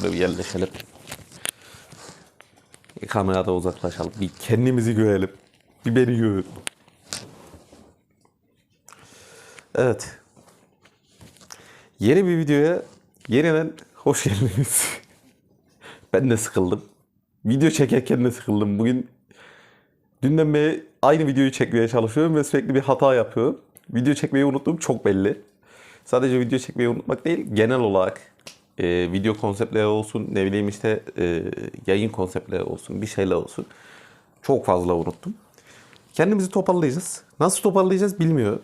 Şöyle bir yerleşelim. Bir kamerada uzaklaşalım. Bir kendimizi görelim. Bir beni görün. Evet. Yeni bir videoya yeniden hoş geldiniz. ben de sıkıldım. Video çekerken de sıkıldım. Bugün dünden beri aynı videoyu çekmeye çalışıyorum ve sürekli bir hata yapıyorum. Video çekmeyi unuttuğum çok belli. Sadece video çekmeyi unutmak değil, genel olarak e, video konseptleri olsun, ne bileyim işte e, yayın konseptleri olsun, bir şeyler olsun. Çok fazla unuttum. Kendimizi toparlayacağız. Nasıl toparlayacağız bilmiyorum.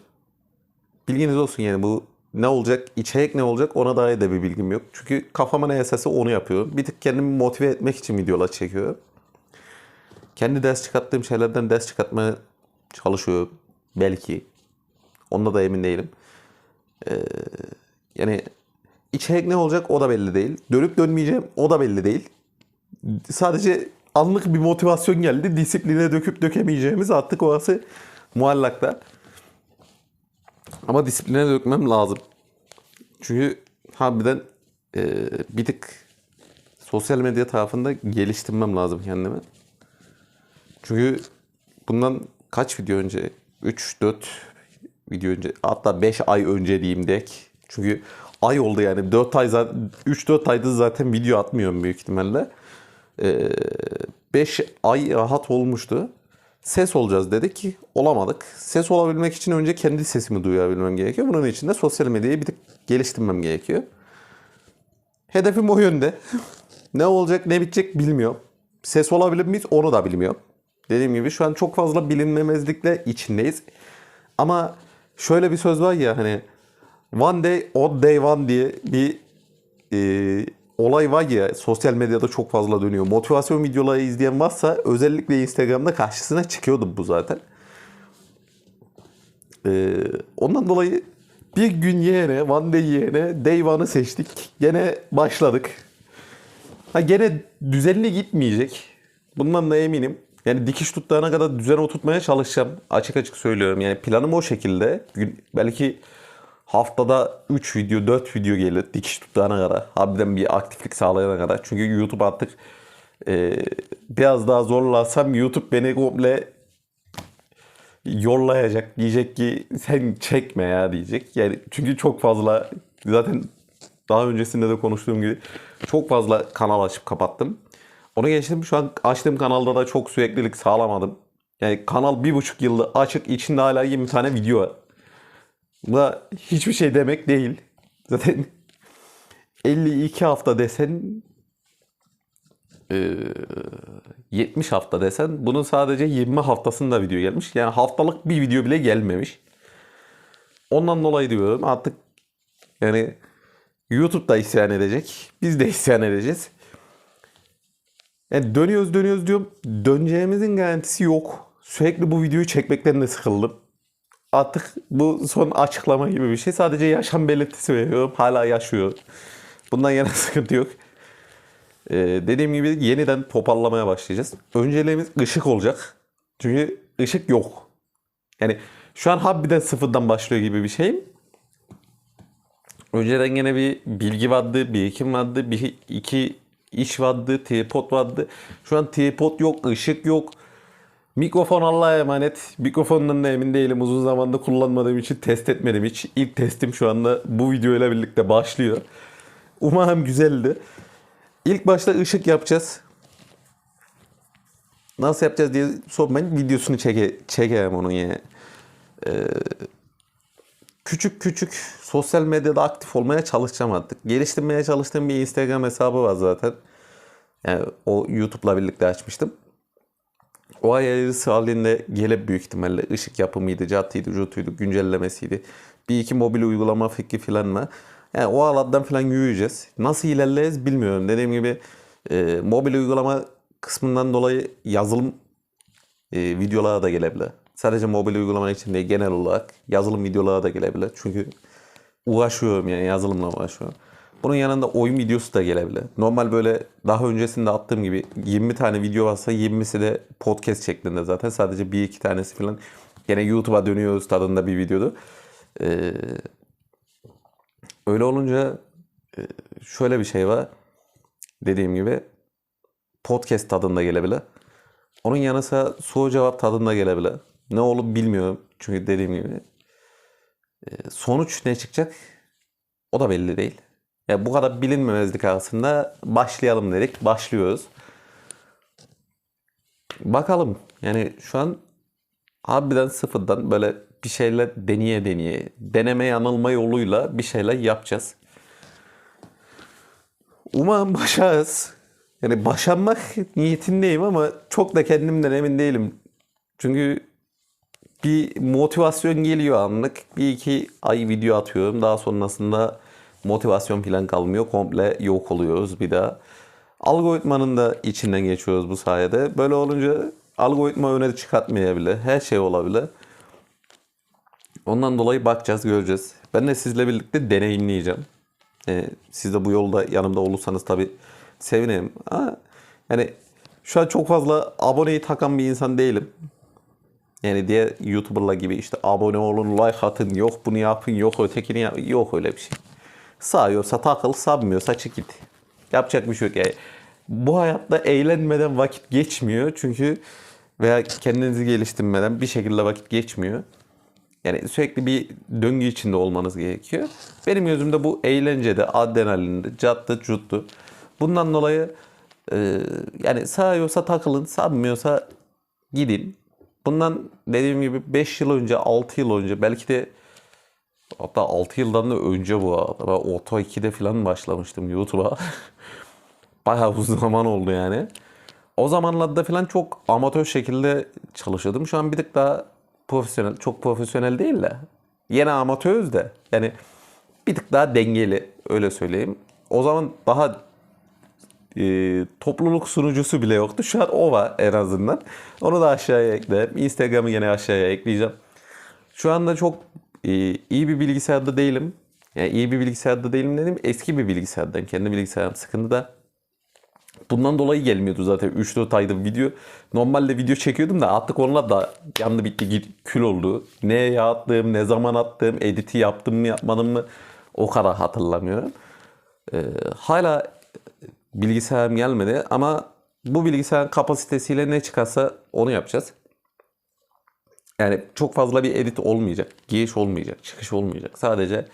Bilginiz olsun yani bu ne olacak, içerik ne olacak ona dair de bir bilgim yok. Çünkü kafama ne esası onu yapıyorum. Bir tık kendimi motive etmek için videolar çekiyorum. Kendi ders çıkarttığım şeylerden ders çıkartmaya çalışıyorum. Belki. Onda da emin değilim. Ee, yani içerik ne olacak o da belli değil. Dönüp dönmeyeceğim o da belli değil. Sadece anlık bir motivasyon geldi. Disipline döküp dökemeyeceğimiz artık orası muallakta. Ama disipline dökmem lazım. Çünkü harbiden e, bir tık sosyal medya tarafında geliştirmem lazım kendimi. Çünkü bundan kaç video önce? 3-4 video önce hatta 5 ay önce diyeyim dek. Çünkü ay oldu yani 4 ay zaten 3-4 aydır zaten video atmıyorum büyük ihtimalle. 5 ay rahat olmuştu. Ses olacağız dedik ki olamadık. Ses olabilmek için önce kendi sesimi duyabilmem gerekiyor. Bunun için de sosyal medyayı bir tık geliştirmem gerekiyor. Hedefim o yönde. ne olacak ne bitecek bilmiyorum. Ses olabilir miyiz onu da bilmiyorum. Dediğim gibi şu an çok fazla bilinmemezlikle içindeyiz. Ama şöyle bir söz var ya hani one day odd day one diye bir e, olay var ya sosyal medyada çok fazla dönüyor. Motivasyon videoları izleyen varsa özellikle Instagram'da karşısına çıkıyordu bu zaten. E, ondan dolayı bir gün yeğene, one day yeğene day one'ı seçtik. Gene başladık. Ha gene düzenli gitmeyecek. Bundan da eminim. Yani dikiş tuttuğuna kadar düzen oturtmaya çalışacağım. Açık açık söylüyorum. Yani planım o şekilde. Belki haftada 3 video, 4 video gelir dikiş tuttuğuna kadar. Harbiden bir aktiflik sağlayana kadar. Çünkü YouTube artık e, biraz daha zorlarsam YouTube beni komple yollayacak. Diyecek ki sen çekme ya diyecek. Yani çünkü çok fazla zaten daha öncesinde de konuştuğum gibi çok fazla kanal açıp kapattım. Onu geçtim şu an açtığım kanalda da çok süreklilik sağlamadım. Yani kanal bir buçuk yılda açık içinde hala 20 tane video var. Da hiçbir şey demek değil. Zaten 52 hafta desen eee, 70 hafta desen bunun sadece 20 haftasında video gelmiş. Yani haftalık bir video bile gelmemiş. Ondan dolayı diyorum artık yani YouTube da isyan edecek. Biz de isyan edeceğiz. Yani dönüyoruz dönüyoruz diyorum. Döneceğimizin garantisi yok. Sürekli bu videoyu çekmekten de sıkıldım. Artık bu son açıklama gibi bir şey. Sadece yaşam belirtisi veriyorum. Hala yaşıyor. Bundan yana sıkıntı yok. Ee, dediğim gibi yeniden toparlamaya başlayacağız. Önceliğimiz ışık olacak. Çünkü ışık yok. Yani şu an harbiden sıfırdan başlıyor gibi bir şeyim. Önceden gene bir bilgi vardı, birikim vardı, bir iki iş vardı, tripod vardı. Şu an tripod yok, ışık yok. Mikrofon Allah'a emanet. Mikrofondan da emin değilim. Uzun zamandır kullanmadığım için test etmedim hiç. İlk testim şu anda bu videoyla birlikte başlıyor. Umarım güzeldi. İlk başta ışık yapacağız. Nasıl yapacağız diye sormayın. Videosunu çeke, çekerim onun yani. küçük küçük sosyal medyada aktif olmaya çalışacağım artık. Geliştirmeye çalıştığım bir Instagram hesabı var zaten. Yani o YouTube'la birlikte açmıştım. O ay ayarısı halinde gelip büyük ihtimalle ışık yapımıydı, catıydı, jutuydu, güncellemesiydi. Bir iki mobil uygulama fikri falan var. Yani o alandan falan yürüyeceğiz. Nasıl ilerleriz bilmiyorum. Dediğim gibi e, mobil uygulama kısmından dolayı yazılım e, videolara da gelebilir. Sadece mobil uygulama için değil genel olarak yazılım videolara da gelebilir. Çünkü uğraşıyorum yani yazılımla uğraşıyorum. Bunun yanında oyun videosu da gelebilir. Normal böyle daha öncesinde attığım gibi 20 tane video varsa 20'si de podcast şeklinde zaten. Sadece bir iki tanesi falan gene YouTube'a dönüyoruz tadında bir videodu. Ee, öyle olunca e, şöyle bir şey var. Dediğim gibi podcast tadında gelebilir. Onun yanı sıra soru cevap tadında gelebilir. Ne olup bilmiyorum. Çünkü dediğim gibi e, sonuç ne çıkacak o da belli değil. Ya bu kadar bilinmemezlik arasında başlayalım dedik. Başlıyoruz. Bakalım. Yani şu an harbiden sıfırdan böyle bir şeyler deneye deneye, deneme yanılma yoluyla bir şeyler yapacağız. Umarım başarırız. Yani başarmak niyetindeyim ama çok da kendimden emin değilim. Çünkü bir motivasyon geliyor anlık. Bir iki ay video atıyorum. Daha sonrasında motivasyon falan kalmıyor. Komple yok oluyoruz bir daha. Algoritmanın da içinden geçiyoruz bu sayede. Böyle olunca algoritma öne çıkartmayabilir. Her şey olabilir. Ondan dolayı bakacağız, göreceğiz. Ben de sizle birlikte deneyimleyeceğim. Ee, siz de bu yolda yanımda olursanız tabii sevinirim. Ama yani şu an çok fazla aboneyi takan bir insan değilim. Yani diğer YouTuber'lar gibi işte abone olun, like atın, yok bunu yapın, yok ötekini yap. Yok öyle bir şey. Sağıyorsa takıl, sabmıyorsa çık git. Yapacak bir şey yok. Yani bu hayatta eğlenmeden vakit geçmiyor. Çünkü veya kendinizi geliştirmeden bir şekilde vakit geçmiyor. Yani sürekli bir döngü içinde olmanız gerekiyor. Benim gözümde bu eğlencede, adrenalinde, cattı, cuttu. Bundan dolayı e, yani sağıyorsa takılın, sabmıyorsa gidin. Bundan dediğim gibi 5 yıl önce, 6 yıl önce belki de hatta 6 yıldan da önce bu arada. Ben Oto 2'de falan başlamıştım YouTube'a. Bayağı uzun zaman oldu yani. O zamanlarda falan çok amatör şekilde çalışıyordum. Şu an bir tık daha profesyonel, çok profesyonel değil de. Yine amatörüz de. Yani bir tık daha dengeli öyle söyleyeyim. O zaman daha e, topluluk sunucusu bile yoktu. Şu an o var en azından. Onu da aşağıya ekledim. Instagram'ı yine aşağıya ekleyeceğim. Şu anda çok iyi bir bilgisayarda değilim. Yani iyi bir bilgisayarda değilim dedim. Eski bir bilgisayardan. Kendi bilgisayarım sıkıntıda. Bundan dolayı gelmiyordu zaten 3-4 aydır video. Normalde video çekiyordum da artık onlar da yandı bitti kül oldu. Ne attım, ne zaman attım, editi yaptım mı yapmadım mı o kadar hatırlamıyorum. Ee, hala bilgisayarım gelmedi ama bu bilgisayarın kapasitesiyle ne çıkarsa onu yapacağız. Yani çok fazla bir edit olmayacak, giriş olmayacak, çıkış olmayacak. Sadece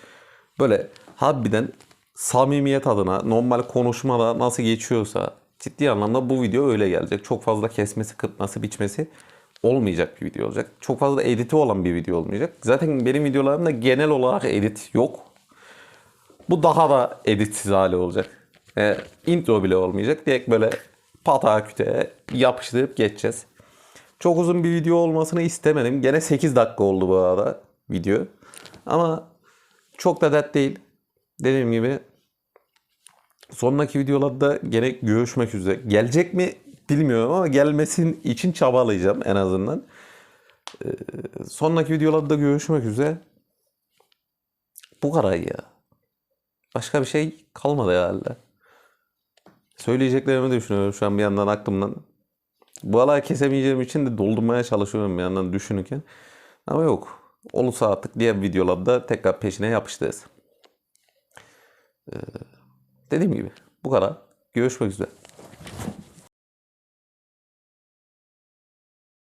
böyle harbiden samimiyet adına normal konuşmada nasıl geçiyorsa ciddi anlamda bu video öyle gelecek. Çok fazla kesmesi, kırpması, biçmesi olmayacak bir video olacak. Çok fazla editi olan bir video olmayacak. Zaten benim videolarımda genel olarak edit yok. Bu daha da editsiz hali olacak. E, intro bile olmayacak. Direkt böyle patağa kütüğe yapıştırıp geçeceğiz. Çok uzun bir video olmasını istemedim. Gene 8 dakika oldu bu arada video. Ama çok da dert değil. Dediğim gibi sonraki videolarda gene görüşmek üzere. Gelecek mi bilmiyorum ama gelmesin için çabalayacağım en azından. Ee, sonraki videolarda görüşmek üzere. Bu kadar ya. Başka bir şey kalmadı herhalde. Söyleyeceklerimi düşünüyorum şu an bir yandan aklımdan. Bu aralar kesemeyeceğim için de doldurmaya çalışıyorum bir yandan düşünürken. Ama yok. Olursa artık diğer videolarda tekrar peşine yapıştırırız. Dediğim gibi bu kadar. Görüşmek üzere.